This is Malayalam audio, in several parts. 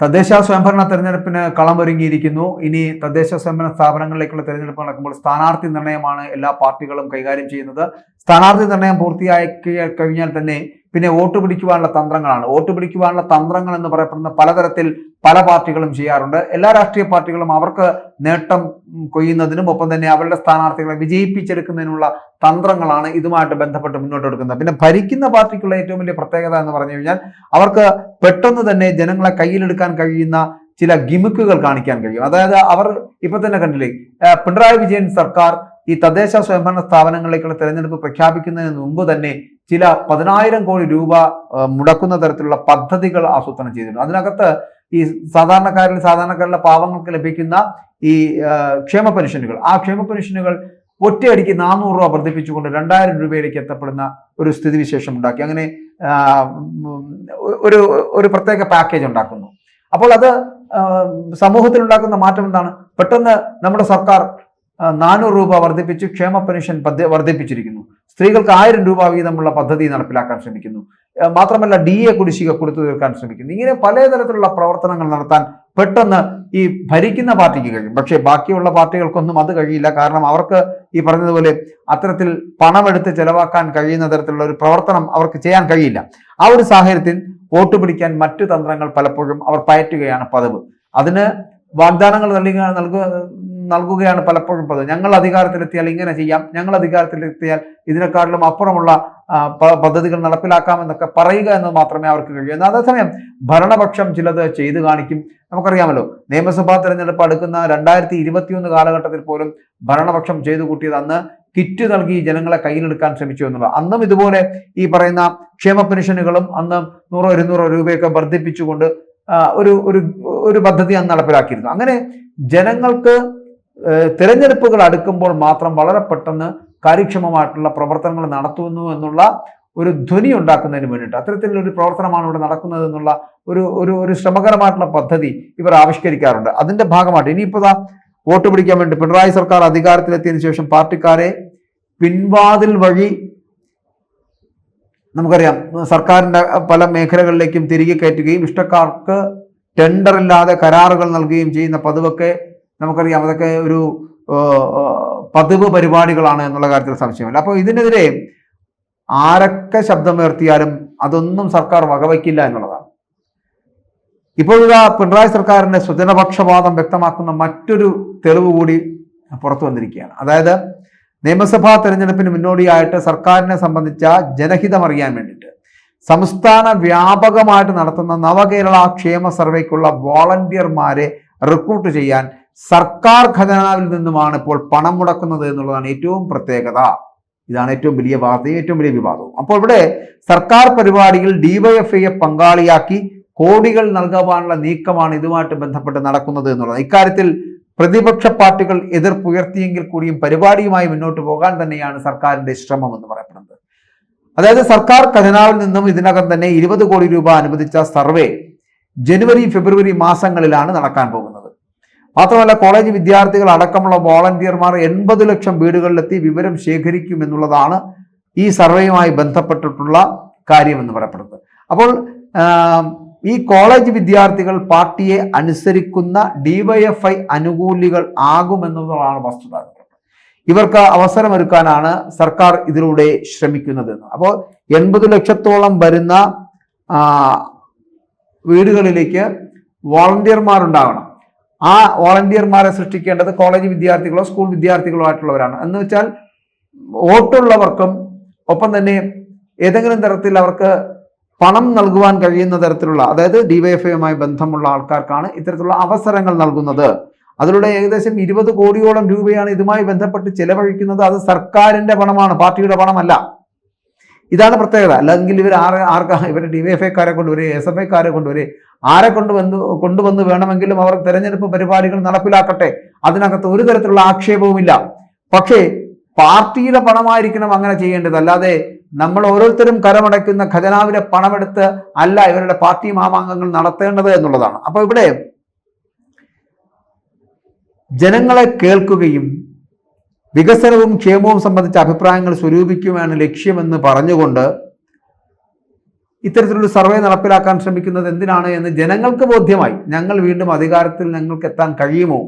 തദ്ദേശ സ്വയംഭരണ തെരഞ്ഞെടുപ്പിന് കളമൊരുങ്ങിയിരിക്കുന്നു. ഇനി തദ്ദേശ സ്വയംഭരണ സ്ഥാപനങ്ങളിലേക്കുള്ള തെരഞ്ഞെടുപ്പ് നടക്കുമ്പോൾ സ്ഥാനാർത്ഥി നിർണയമാണ് എല്ലാ പാർട്ടികളും കൈകാര്യം ചെയ്യുന്നത്. സ്ഥാനാർത്ഥി നിർണയം പൂർത്തിയായി കഴിഞ്ഞാൽ തന്നെ പിന്നെ വോട്ട് പിടിക്കുവാനുള്ള തന്ത്രങ്ങളാണ്. വോട്ട് പിടിക്കുവാനുള്ള തന്ത്രങ്ങൾ എന്ന് പറയപ്പെടുന്ന പലതരത്തിൽ പല പാർട്ടികളും ചെയ്യാറുണ്ട്. എല്ലാ രാഷ്ട്രീയ പാർട്ടികളും അവർക്ക് നേട്ടം കൊയ്യുന്നതിനും ഒപ്പം തന്നെ അവരുടെ സ്ഥാനാർത്ഥികളെ വിജയിപ്പിച്ചെടുക്കുന്നതിനുള്ള തന്ത്രങ്ങളാണ് ഇതുമായിട്ട് ബന്ധപ്പെട്ട് മുന്നോട്ട് എടുക്കുന്നത്. പിന്നെ ഭരിക്കുന്ന പാർട്ടിക്കുള്ള ഏറ്റവും വലിയ പ്രത്യേകത എന്ന് പറഞ്ഞു കഴിഞ്ഞാൽ അവർക്ക് പെട്ടെന്ന് തന്നെ ജനങ്ങളെ കയ്യിലെടുക്കാൻ കഴിയുന്ന ചില ഗിമിക്കുകൾ കാണിക്കാൻ കഴിയും. അതായത് അവർ ഇപ്പൊ തന്നെ കണ്ടില്ലേ പിണറായി വിജയൻ സർക്കാർ ഈ തദ്ദേശ സ്വയംഭരണ സ്ഥാപനങ്ങളിലേക്കുള്ള തെരഞ്ഞെടുപ്പ് പ്രഖ്യാപിക്കുന്നതിന് മുമ്പ് തന്നെ ചില പതിനായിരം കോടി രൂപ മുടക്കുന്ന തരത്തിലുള്ള പദ്ധതികൾ ആസൂത്രണം ചെയ്തിട്ടുണ്ട്. അതിനകത്ത് ഈ സാധാരണക്കാരിൽ സാധാരണക്കാരിലെ പാവങ്ങൾക്ക് ലഭിക്കുന്ന ഈ ക്ഷേമ പെൻഷനുകൾ. ആ ക്ഷേമ പെൻഷനുകൾ ഒറ്റയടിക്ക് നാനൂറ് രൂപ വർദ്ധിപ്പിച്ചുകൊണ്ട് രണ്ടായിരം രൂപയിലേക്ക് എത്തപ്പെടുന്ന ഒരു സ്ഥിതിവിശേഷം ഉണ്ടാക്കി. അങ്ങനെ ഒരു ഒരു പ്രത്യേക പാക്കേജ് ഉണ്ടാക്കുന്നു. അപ്പോൾ അത് സമൂഹത്തിൽ ഉണ്ടാക്കുന്ന മാറ്റം എന്താണ്? പെട്ടെന്ന് നമ്മുടെ സർക്കാർ നാനൂറ് രൂപ വർദ്ധിപ്പിച്ച് ക്ഷേമ പെൻഷൻ പദ്ധതി വർദ്ധിപ്പിച്ചിരിക്കുന്നു. സ്ത്രീകൾക്ക് ആയിരം രൂപ വീതമുള്ള പദ്ധതി നടപ്പിലാക്കാൻ ശ്രമിക്കുന്നു. മാത്രമല്ല ഡി എ കുടിശ്ശിക കൊടുത്തു തീർക്കാൻ ശ്രമിക്കുന്നു. ഇങ്ങനെ പലതരത്തിലുള്ള പ്രവർത്തനങ്ങൾ നടത്താൻ പെട്ടെന്ന് ഈ ഭരിക്കുന്ന പാർട്ടിക്ക് കഴിയും. പക്ഷേ ബാക്കിയുള്ള പാർട്ടികൾക്കൊന്നും അത് കഴിയില്ല. കാരണം അവർക്ക് ഈ പറഞ്ഞതുപോലെ അത്തരത്തിൽ പണമെടുത്ത് ചെലവാക്കാൻ കഴിയുന്ന തരത്തിലുള്ള ഒരു പ്രവർത്തനം അവർക്ക് ചെയ്യാൻ കഴിയില്ല. ആ ഒരു സാഹചര്യത്തിൽ വോട്ട് പിടിക്കാൻ മറ്റു തന്ത്രങ്ങൾ പലപ്പോഴും അവർ പയറ്റുകയാണ് പതിവ്. അതിന് വാഗ്ദാനങ്ങൾ നൽകി നൽകുക നൽകുകയാണ് പലപ്പോഴും പതിവ്. ഞങ്ങൾ അധികാരത്തിലെത്തിയാൽ ഇങ്ങനെ ചെയ്യാം. ഞങ്ങൾ അധികാരത്തിലെത്തിയാൽ ഇതിനെക്കാട്ടിലും അപ്പുറമുള്ള പദ്ധതികൾ നടപ്പിലാക്കാമെന്നൊക്കെ പറയുക എന്ന് മാത്രമേ അവർക്ക് കഴിയൂ. എന്നാൽ അതേസമയം ഭരണപക്ഷം ചിലത് ചെയ്തു കാണിക്കും. നമുക്കറിയാമല്ലോ നിയമസഭാ തെരഞ്ഞെടുപ്പ് അടുക്കുന്ന രണ്ടായിരത്തി ഇരുപത്തിയൊന്ന് കാലഘട്ടത്തിൽ പോലും ഭരണപക്ഷം ചെയ്തു കൂട്ടിയത് അന്ന് കിറ്റ് നൽകി ജനങ്ങളെ കയ്യിലെടുക്കാൻ ശ്രമിച്ചു എന്നുള്ളത് അന്നും ഇതുപോലെ ഈ പറയുന്ന ക്ഷേമ പെൻഷനുകളും അന്ന് നൂറോ ഇരുന്നൂറോ രൂപയൊക്കെ വർദ്ധിപ്പിച്ചുകൊണ്ട് ഒരു ഒരു ഒരു പദ്ധതി അന്ന് നടപ്പിലാക്കിയിരുന്നു. അങ്ങനെ ജനങ്ങൾക്ക് തിരഞ്ഞെടുപ്പുകൾ അടുക്കുമ്പോൾ മാത്രം വളരെ പെട്ടെന്ന് കാര്യക്ഷമമായിട്ടുള്ള പ്രവർത്തനങ്ങൾ നടത്തുന്നു എന്നുള്ള ഒരു ധ്വനി ഉണ്ടാക്കുന്നതിന് വേണ്ടിയിട്ട് അത്തരത്തിലുള്ള ഒരു പ്രവർത്തനമാണ് ഇവിടെ നടക്കുന്നത് എന്നുള്ള ഒരു ഒരു ഒരു ശ്രമകരമായിട്ടുള്ള പദ്ധതി ഇവർ ആവിഷ്കരിക്കാറുണ്ട്. അതിന്റെ ഭാഗമായിട്ട് ഇനിയിപ്പോൾ വോട്ട് പിടിക്കാൻ വേണ്ടി പിണറായി സർക്കാർ അധികാരത്തിലെത്തിയതിനു ശേഷം പാർട്ടിക്കാരെ പിൻവാതിൽ വഴി നമുക്കറിയാം സർക്കാരിന്റെ പല മേഖലകളിലേക്കും തിരികെ കയറ്റുകയും ഇഷ്ടക്കാർക്ക് ടെൻഡർ ഇല്ലാതെ കരാറുകൾ നൽകുകയും ചെയ്യുന്ന പതിവൊക്കെ നമുക്കറിയാം. അതൊക്കെ ഒരു പതിവ് പരിപാടികളാണ് എന്നുള്ള കാര്യത്തിൽ സംശയമില്ല. അപ്പോൾ ഇതിനെതിരെ ആരൊക്കെ ശബ്ദമുയർത്തിയാലും അതൊന്നും സർക്കാർ വകവയ്ക്കില്ല എന്നുള്ളതാണ്. ഇപ്പോഴിതാ പിണറായി സർക്കാരിന്റെ സ്വജനപക്ഷപാതം വ്യക്തമാക്കുന്ന മറ്റൊരു തെളിവ് കൂടി പുറത്തു വന്നിരിക്കുകയാണ്. അതായത് നിയമസഭാ തെരഞ്ഞെടുപ്പിന് മുന്നോടിയായിട്ട് സർക്കാരിനെ സംബന്ധിച്ച ജനഹിതം അറിയാൻ വേണ്ടിയിട്ട് സംസ്ഥാന വ്യാപകമായിട്ട് നടത്തുന്ന നവകേരള ക്ഷേമ സർവേക്കുള്ള വോളണ്ടിയർമാരെ റിക്രൂട്ട് ചെയ്യാൻ സർക്കാർ ഖജനാവിൽ നിന്നുമാണ് ഇപ്പോൾ പണം മുടക്കുന്നത് എന്നുള്ളതാണ് ഏറ്റവും പ്രത്യേകത. ഇതാണ് ഏറ്റവും വലിയ വാർത്തയും ഏറ്റവും വലിയ വിവാദവും. അപ്പോൾ ഇവിടെ സർക്കാർ പരിപാടിയിൽ ഡിവൈഎഫ്ഐയെ പങ്കാളിയാക്കി കോടികൾ നൽകുവാനുള്ള നീക്കമാണ് ഇതുമായിട്ട് ബന്ധപ്പെട്ട് നടക്കുന്നത് എന്നുള്ളത്. ഇക്കാര്യത്തിൽ പ്രതിപക്ഷ പാർട്ടികൾ എതിർപ്പുയർത്തിയെങ്കിൽ കൂടിയും പരിപാടിയുമായി മുന്നോട്ട് പോകാൻ തന്നെയാണ് സർക്കാരിന്റെ ശ്രമം എന്ന് പറയപ്പെടുന്നത്. അതായത് സർക്കാർ ഖജനാവിൽ നിന്നും ഇതിനകം തന്നെ ഇരുപത് കോടി രൂപ അനുവദിച്ച സർവേ ജനുവരി ഫെബ്രുവരി മാസങ്ങളിലാണ് നടക്കാൻ പോകുന്നത്. മാത്രമല്ല കോളേജ് വിദ്യാർത്ഥികൾ അടക്കമുള്ള വോളണ്ടിയർമാർ എൺപത് ലക്ഷം വീടുകളിലെത്തി വിവരം ശേഖരിക്കും എന്നുള്ളതാണ് ഈ സർവേയുമായി ബന്ധപ്പെട്ടിട്ടുള്ള കാര്യമെന്ന് പറയപ്പെടുന്നത്. അപ്പോൾ ഈ കോളേജ് വിദ്യാർത്ഥികൾ പാർട്ടിയെ അനുസരിക്കുന്ന ഡിവൈഎഫ്ഐ അനുകൂലികൾ ആകുമെന്നുള്ളതാണ് വസ്തുത. ഇവർക്ക് അവസരമൊരുക്കാനാണ് സർക്കാർ ഇതിലൂടെ ശ്രമിക്കുന്നത്. അപ്പോൾ എൺപത് ലക്ഷത്തോളം വരുന്ന വീടുകളിലേക്ക് വോളണ്ടിയർമാർ ഉണ്ടാകണം ആ വോളണ്ടിയർമാരെ സൃഷ്ടിക്കേണ്ടത് കോളേജ് വിദ്യാർത്ഥികളോ സ്കൂൾ വിദ്യാർത്ഥികളോ ആയിട്ടുള്ളവരാണ്. എന്ന് വെച്ചാൽ വോട്ടുള്ളവർക്കും ഒപ്പം തന്നെ ഏതെങ്കിലും തരത്തിൽ അവർക്ക് പണം നൽകുവാൻ കഴിയുന്ന തരത്തിലുള്ള അതായത് ഡിവൈഎഫ്ഐയുമായി ബന്ധമുള്ള ആൾക്കാർക്കാണ് ഇത്തരത്തിലുള്ള അവസരങ്ങൾ നൽകുന്നത്. അതിലൂടെ ഏകദേശം ഇരുപത് കോടിയോളം രൂപയാണ് ഇതുമായി ബന്ധപ്പെട്ട് ചെലവഴിക്കുന്നത്. അത് സർക്കാരിന്റെ പണമാണ് പാർട്ടിയുടെ പണമല്ല. ഇതാണ് പ്രത്യേകത. അല്ലെങ്കിൽ ഇവർ ആരെ ആർക്കാ ഇവർ ഐക്കാരെ കൊണ്ടുവരെ എസ് എഫ് ഐക്കാരെ കൊണ്ടുവരെ ആരെ കൊണ്ടുവന്ന് കൊണ്ടുവന്ന് വേണമെങ്കിലും അവർ തെരഞ്ഞെടുപ്പ് പരിപാടികൾ നടപ്പിലാക്കട്ടെ. അതിനകത്ത് ഒരു തരത്തിലുള്ള ആക്ഷേപവുമില്ല. പക്ഷേ പാർട്ടിയുടെ പണമായിരിക്കണം അങ്ങനെ ചെയ്യേണ്ടത്. അല്ലാതെ നമ്മൾ ഓരോരുത്തരും കരമടയ്ക്കുന്ന ഖജനാവിലെ പണമെടുത്ത് അല്ല ഇവരുടെ പാർട്ടി മാമാങ്കങ്ങൾ നടത്തേണ്ടത് എന്നുള്ളതാണ്. അപ്പൊ ഇവിടെ ജനങ്ങളെ കേൾക്കുകയും വികസനവും ക്ഷേമവും സംബന്ധിച്ച അഭിപ്രായങ്ങൾ സ്വരൂപിക്കുവാണ് ലക്ഷ്യമെന്ന് പറഞ്ഞുകൊണ്ട് ഇത്തരത്തിലൊരു സർവേ നടപ്പിലാക്കാൻ ശ്രമിക്കുന്നത് എന്തിനാണ് എന്ന് ജനങ്ങൾക്ക് ബോധ്യമായി. ഞങ്ങൾ വീണ്ടും അധികാരത്തിൽ ഞങ്ങൾക്ക് എത്താൻ കഴിയുമോ?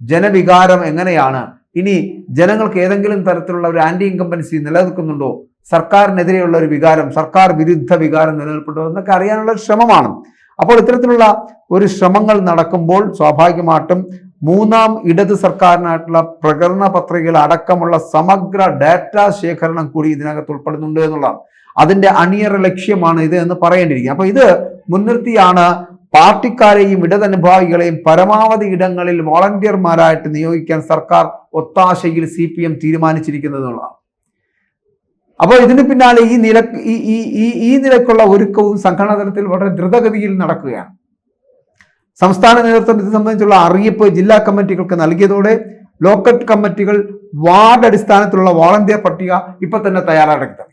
ജനവികാരം എങ്ങനെയാണ്? ഇനി ജനങ്ങൾക്ക് ഏതെങ്കിലും തരത്തിലുള്ള ഒരു ആന്റി ഇൻകമ്പൻസി നിലനിൽക്കുന്നുണ്ടോ? സർക്കാരിനെതിരെയുള്ള ഒരു വികാരം സർക്കാർ വിരുദ്ധ വികാരം നിലനിൽപ്പുണ്ടോ എന്നൊക്കെ അറിയാനുള്ള ശ്രമമാണ്. അപ്പോൾ ഇത്തരത്തിലുള്ള ഒരു ശ്രമങ്ങൾ നടക്കുമ്പോൾ സ്വാഭാവികമായിട്ടും മൂന്നാം ഇടത് സർക്കാരിനായിട്ടുള്ള പ്രകടന പത്രികയിൽ അടക്കമുള്ള സമഗ്ര ഡാറ്റ ശേഖരണം കൂടി ഇതിനകത്ത് ഉൾപ്പെടുന്നുണ്ട് എന്നുള്ളതാണ്. അതിന്റെ അണിയറ ലക്ഷ്യമാണ് ഇത് എന്ന് പറയേണ്ടിയിരിക്കുന്നത് അപ്പോൾ ഇത് മുൻനിർത്തിയാണ് പാർട്ടിക്കാരെയും ഇടതനുഭാവികളെയും പരമാവധി ഇടങ്ങളിൽ വോളണ്ടിയർമാരായിട്ട് നിയോഗിക്കാൻ സർക്കാർ ഒത്താശയിൽ സി പി എം തീരുമാനിച്ചിരിക്കുന്നത് എന്നുള്ളതാണ്. അപ്പോൾ ഇതിന് പിന്നാലെ ഈ നില ഈ ഈ നിലക്കുള്ള ഒരുക്കവും സംഘടന തലത്തിൽ വളരെ ദ്രുതഗതിയിൽ നടക്കുകയാണ്. സംസ്ഥാന നേതൃത്വം ഇത് സംബന്ധിച്ചുള്ള അറിയിപ്പ് ജില്ലാ കമ്മിറ്റികൾക്ക് നൽകിയതോടെ ലോക്കൽ കമ്മിറ്റികൾ വാർഡ് അടിസ്ഥാനത്തിലുള്ള വോളണ്ടിയർ പട്ടിക ഇപ്പൊ തന്നെ തയ്യാറാക്കി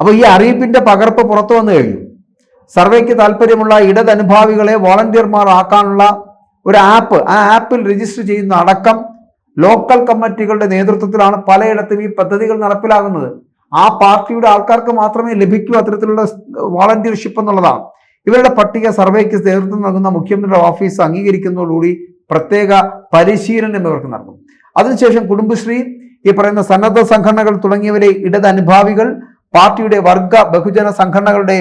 അപ്പോൾ ഈ അറിയിപ്പിന്റെ പകർപ്പ് പുറത്തു വന്നു കഴിഞ്ഞു. സർവേക്ക് താല്പര്യമുള്ള ഇടതനുഭാവികളെ വോളണ്ടിയർമാർ ആക്കാനുള്ള ഒരു ആപ്പ് ആ ആപ്പിൽ രജിസ്റ്റർ ചെയ്യുന്ന അടക്കം ലോക്കൽ കമ്മിറ്റികളുടെ നേതൃത്വത്തിലാണ് പലയിടത്തും ഈ പദ്ധതികൾ നടപ്പിലാകുന്നത്. ആ പാർട്ടിയുടെ ആൾക്കാർക്ക് മാത്രമേ ലഭിക്കൂ അത്തരത്തിലുള്ള വോളണ്ടിയർഷിപ്പ് എന്നുള്ളതാണ്. ഇവരുടെ പട്ടിക സർവേക്ക് നേതൃത്വം നൽകുന്ന മുഖ്യമന്ത്രിയുടെ ഓഫീസ് അംഗീകരിക്കുന്നതോടുകൂടി പ്രത്യേക പരിശീലനം ഇവർക്ക് നൽകും. അതിനുശേഷം കുടുംബശ്രീ ഈ പറയുന്ന സന്നദ്ധ സംഘടനകൾ തുടങ്ങിയവരെ ഇടത് അനുഭാവികൾ പാർട്ടിയുടെ വർഗ ബഹുജന സംഘടനകളുടെ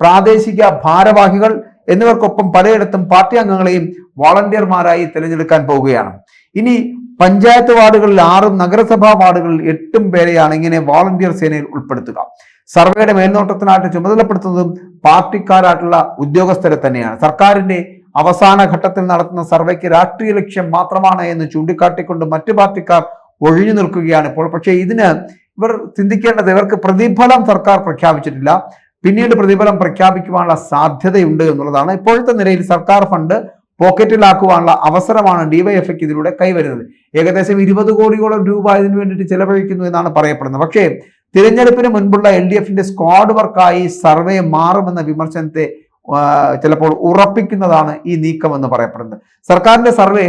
പ്രാദേശിക ഭാരവാഹികൾ എന്നിവർക്കൊപ്പം പലയിടത്തും പാർട്ടി അംഗങ്ങളെയും വോളണ്ടിയർമാരായി തിരഞ്ഞെടുക്കാൻ പോവുകയാണ്. ഇനി പഞ്ചായത്ത് വാർഡുകളിൽ ആറും നഗരസഭാ വാർഡുകളിൽ എട്ടും പേരെയാണ് ഇങ്ങനെ വോളണ്ടിയർ സേനയിൽ ഉൾപ്പെടുത്തുക. സർവേയുടെ മേൽനോട്ടത്തിനായിട്ട് ചുമതലപ്പെടുത്തുന്നതും പാർട്ടിക്കാരായിട്ടുള്ള ഉദ്യോഗസ്ഥരെ തന്നെയാണ്. സർക്കാരിന്റെ അവസാന ഘട്ടത്തിൽ നടത്തുന്ന സർവേക്ക് രാഷ്ട്രീയ ലക്ഷ്യം മാത്രമാണ് എന്ന് ചൂണ്ടിക്കാട്ടിക്കൊണ്ട് മറ്റു പാർട്ടിക്കാർ ഒഴിഞ്ഞു നിൽക്കുകയാണ് ഇപ്പോൾ. പക്ഷേ ഇതിന് ഇവർ ചിന്തിക്കേണ്ടത് ഇവർക്ക് പ്രതിഫലം സർക്കാർ പ്രഖ്യാപിച്ചിട്ടില്ല. പിന്നീട് പ്രതിഫലം പ്രഖ്യാപിക്കുവാനുള്ള സാധ്യതയുണ്ട് എന്നുള്ളതാണ്. ഇപ്പോഴത്തെ നിലയിൽ സർക്കാർ ഫണ്ട് പോക്കറ്റിലാക്കുവാനുള്ള അവസരമാണ് ഡിവൈഎഫ്ഐക്ക് ഇതിലൂടെ കൈവരുന്നത്. ഏകദേശം ഇരുപത് കോടിയോളം രൂപ ഇതിനു വേണ്ടിയിട്ട് ചെലവഴിക്കുന്നു എന്നാണ് പറയപ്പെടുന്നത്. പക്ഷേ തിരഞ്ഞെടുപ്പിന് മുൻപുള്ള എൽ ഡി എഫിന്റെ സ്ക്വാഡ് വർക്കായി സർവേ മാറുമെന്ന വിമർശനത്തെ ചിലപ്പോൾ ഉറപ്പിക്കുന്നതാണ് ഈ നീക്കം എന്ന് പറയപ്പെടുന്നത്. സർക്കാരിന്റെ സർവേ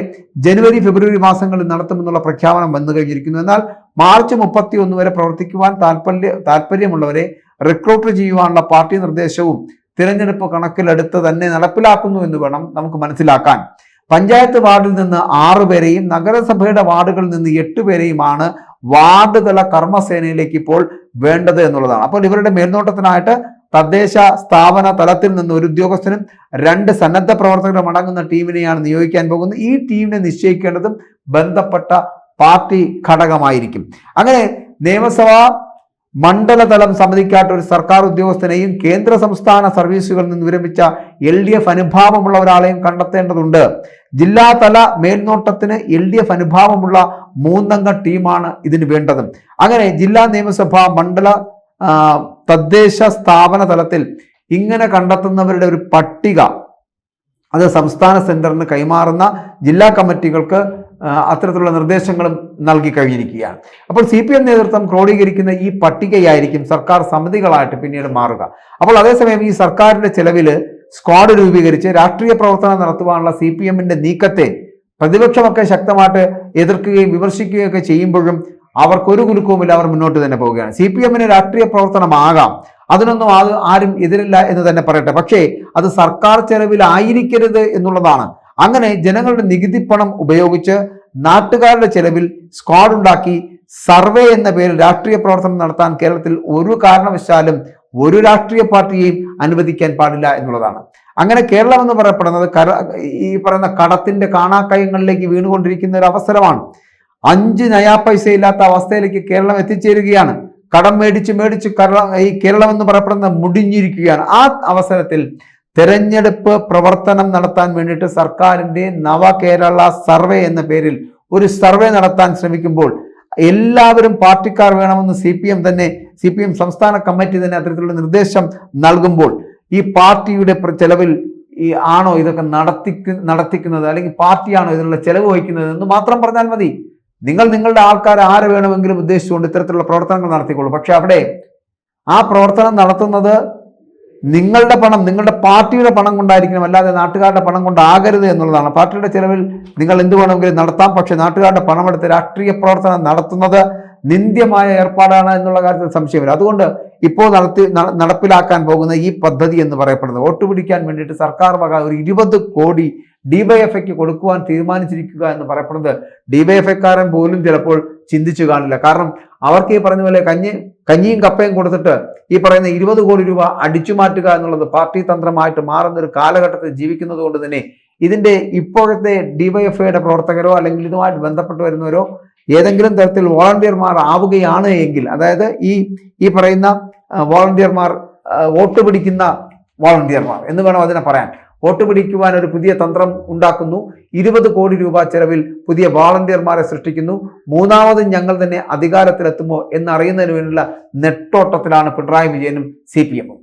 ജനുവരി ഫെബ്രുവരി മാസങ്ങളിൽ നടത്തുമെന്നുള്ള പ്രഖ്യാപനം വന്നു കഴിഞ്ഞിരിക്കുന്നു. എന്നാൽ മാർച്ച് മുപ്പത്തി ഒന്ന് വരെ പ്രവർത്തിക്കുവാൻ താല്പര്യ താല്പര്യമുള്ളവരെ റിക്രൂട്ട് ചെയ്യുവാനുള്ള പാർട്ടി നിർദ്ദേശവും തിരഞ്ഞെടുപ്പ് കണക്കിലെടുത്ത് തന്നെ നടപ്പിലാക്കുന്നു എന്ന് വേണം നമുക്ക് മനസ്സിലാക്കാൻ. പഞ്ചായത്ത് വാർഡിൽ നിന്ന് ആറു പേരെയും നഗരസഭയുടെ വാർഡുകളിൽ നിന്ന് എട്ട് പേരെയുമാണ് വാർഡ് തല കർമ്മസേനയിലേക്ക് ഇപ്പോൾ വേണ്ടത് എന്നുള്ളതാണ്. അപ്പോൾ ഇവരുടെ മേൽനോട്ടത്തിനായിട്ട് തദ്ദേശ സ്ഥാപന തലത്തിൽ നിന്ന് ഒരു ഉദ്യോഗസ്ഥനും രണ്ട് സന്നദ്ധ പ്രവർത്തകരും അടങ്ങുന്ന ടീമിനെയാണ് നിയോഗിക്കാൻ പോകുന്നത്. ഈ ടീമിനെ നിശ്ചയിക്കേണ്ടതും ബന്ധപ്പെട്ട പാർട്ടി ഘടകമായിരിക്കും. അങ്ങനെ നിയമസഭാ മണ്ഡലതലം സമ്മതിക്കാത്ത ഒരു സർക്കാർ ഉദ്യോഗസ്ഥനെയും കേന്ദ്ര സംസ്ഥാന സർവീസുകളിൽ നിന്ന് വിരമിച്ച എൽ ഡി എഫ് അനുഭാവമുള്ള ഒരാളെയും കണ്ടെത്തേണ്ടതുണ്ട്. ജില്ലാതല മേൽനോട്ടത്തിന് എൽ ഡി എഫ് അനുഭാവമുള്ള മൂന്നംഗ ടീമാണ് ഇതിന് വേണ്ടത്. അങ്ങനെ ജില്ലാ നിയമസഭ മണ്ഡല തദ്ദേശ സ്ഥാപന തലത്തിൽ ഇങ്ങനെ കണ്ടെത്തുന്നവരുടെ ഒരു പട്ടിക അത് സംസ്ഥാന സെന്ററിന് കൈമാറുന്ന ജില്ലാ കമ്മിറ്റികൾക്ക് അത്തരത്തിലുള്ള നിർദ്ദേശങ്ങളും നൽകി കഴിഞ്ഞിരിക്കുകയാണ്. അപ്പോൾ സി പി എം നേതൃത്വം ക്രോഡീകരിക്കുന്ന ഈ പട്ടികയായിരിക്കും സർക്കാർ സമിതികളായിട്ട് പിന്നീട് മാറുക. അപ്പോൾ അതേസമയം ഈ സർക്കാരിന്റെ ചെലവിൽ സ്ക്വാഡ് രൂപീകരിച്ച് രാഷ്ട്രീയ പ്രവർത്തനം നടത്തുവാനുള്ള സി പി എമ്മിന്റെ നീക്കത്തെ പ്രതിപക്ഷമൊക്കെ ശക്തമായിട്ട് എതിർക്കുകയും വിമർശിക്കുകയും ഒക്കെ ചെയ്യുമ്പോഴും അവർക്കൊരു കുലുക്കവുമില്ല അവർ മുന്നോട്ട് തന്നെ പോവുകയാണ്. സി പി എമ്മിന് രാഷ്ട്രീയ പ്രവർത്തനമാകാം അതിനൊന്നും അത് ആരും എതിരില്ല എന്ന് തന്നെ പറയട്ടെ. പക്ഷേ അത് സർക്കാർ ചെലവിലായിരിക്കരുത് എന്നുള്ളതാണ് അങ്ങനെ ജനങ്ങളുടെ നികുതി പണം ഉപയോഗിച്ച് നാട്ടുകാരുടെ ചെലവിൽ സ്ക്വാഡ് ഉണ്ടാക്കി സർവേ എന്ന പേരിൽ രാഷ്ട്രീയ പ്രവർത്തനം നടത്താൻ കേരളത്തിൽ ഒരു കാരണവശാലും ഒരു രാഷ്ട്രീയ പാർട്ടിയെയും അനുവദിക്കാൻ പാടില്ല എന്നുള്ളതാണ്. അങ്ങനെ കേരളം എന്ന് പറയപ്പെടുന്നത് കര ഈ പറയുന്ന കടത്തിന്റെ കാണാക്കയങ്ങളിലേക്ക് വീണുകൊണ്ടിരിക്കുന്ന ഒരു അവസരമാണ്. അഞ്ച് നയാ പൈസ ഇല്ലാത്ത അവസ്ഥയിലേക്ക് കേരളം എത്തിച്ചേരുകയാണ്. കടം മേടിച്ച് മേടിച്ച് ഈ കേരളം എന്ന് പറയപ്പെടുന്നത് മുടിഞ്ഞിരിക്കുകയാണ്. ആ അവസരത്തിൽ തെരഞ്ഞെടുപ്പ് പ്രവർത്തനം നടത്താൻ വേണ്ടിയിട്ട് സർക്കാരിന്റെ നവകേരള സർവേ എന്ന പേരിൽ ഒരു സർവേ നടത്താൻ ശ്രമിക്കുമ്പോൾ എല്ലാവരും പാർട്ടിക്കാർ വേണമെന്ന് സി പി എം തന്നെ സി പി എം സംസ്ഥാന കമ്മിറ്റി തന്നെ അത്തരത്തിലുള്ള നിർദ്ദേശം നൽകുമ്പോൾ ഈ പാർട്ടിയുടെ ചെലവിൽ ഈ ആണോ ഇതൊക്കെ നടത്തി നടത്തിക്കുന്നത് അല്ലെങ്കിൽ പാർട്ടിയാണോ ഇതിനുള്ള ചെലവ് വഹിക്കുന്നത് എന്ന് മാത്രം പറഞ്ഞാൽ മതി. നിങ്ങൾ നിങ്ങളുടെ ആൾക്കാർ ആരെ വേണമെങ്കിലും ഉദ്ദേശിച്ചുകൊണ്ട് ഇത്തരത്തിലുള്ള പ്രവർത്തനങ്ങൾ നടത്തിക്കോളൂ. പക്ഷെ അവിടെ ആ പ്രവർത്തനം നടത്തുന്നത് നിങ്ങളുടെ പണം നിങ്ങളുടെ പാർട്ടിയുടെ പണം കൊണ്ടായിരിക്കണം അല്ലാതെ നാട്ടുകാരുടെ പണം കൊണ്ടാകരുത് എന്നുള്ളതാണ്. പാർട്ടിയുടെ ചിലവിൽ നിങ്ങൾ എന്ത് വേണമെങ്കിലും നടത്താം പക്ഷേ നാട്ടുകാരുടെ പണമെടുത്ത് രാഷ്ട്രീയ പ്രവർത്തനം നടത്തുന്നത് നിന്ദ്യമായ ഏർപ്പാടാണ് എന്നുള്ള കാര്യത്തിൽ സംശയമില്ല. അതുകൊണ്ട് ഇപ്പോൾ നടത്തി നടപ്പിലാക്കാൻ പോകുന്ന ഈ പദ്ധതി എന്ന് പറയപ്പെടുന്നത് വോട്ട് പിടിക്കാൻ വേണ്ടിയിട്ട് സർക്കാർ വക ഒരു ഇരുപത് കോടി ഡിവൈഎഫ്ഐക്ക് കൊടുക്കുവാൻ തീരുമാനിച്ചിരിക്കുക എന്ന് പറയപ്പെടുന്നത് ഡിവൈഎഫ്ഐക്കാരൻ പോലും ചിലപ്പോൾ ചിന്തിച്ചു കാണില്ല. കാരണം അവർക്ക് ഈ പറഞ്ഞ പോലെ കഞ്ഞി കഞ്ഞിയും കപ്പയും കൊടുത്തിട്ട് ഈ പറയുന്ന ഇരുപത് കോടി രൂപ അടിച്ചു മാറ്റുക എന്നുള്ളത് പാർട്ടി തന്ത്രമായിട്ട് മാറുന്ന ഒരു കാലഘട്ടത്തിൽ ജീവിക്കുന്നത് കൊണ്ട് തന്നെ ഇതിന്റെ ഇപ്പോഴത്തെ ഡിവൈഎഫ്ഐയുടെ പ്രവർത്തകരോ അല്ലെങ്കിൽ ഇതുമായിട്ട് ബന്ധപ്പെട്ട് വരുന്നവരോ ഏതെങ്കിലും തരത്തിൽ വോളണ്ടിയർമാർ ആവുകയാണ് എങ്കിൽ അതായത് ഈ ഈ പറയുന്ന വോളണ്ടിയർമാർ വോട്ട് പിടിക്കുന്ന വോളണ്ടിയർമാർ എന്ന് വേണം അതിനെ പറയാൻ. വോട്ട് പിടിക്കുവാൻ ഒരു പുതിയ തന്ത്രം ഉണ്ടാക്കുന്നു. ഇരുപത് കോടി രൂപ ചെലവിൽ പുതിയ വോളണ്ടിയർമാരെ സൃഷ്ടിക്കുന്നു. മൂന്നാമതും ഞങ്ങൾ തന്നെ അധികാരത്തിലെത്തുമോ എന്നറിയുന്നതിന് വേണ്ടിയുള്ള നെട്ടോട്ടത്തിലാണ് പിണറായി വിജയനും സി പി എമ്മും.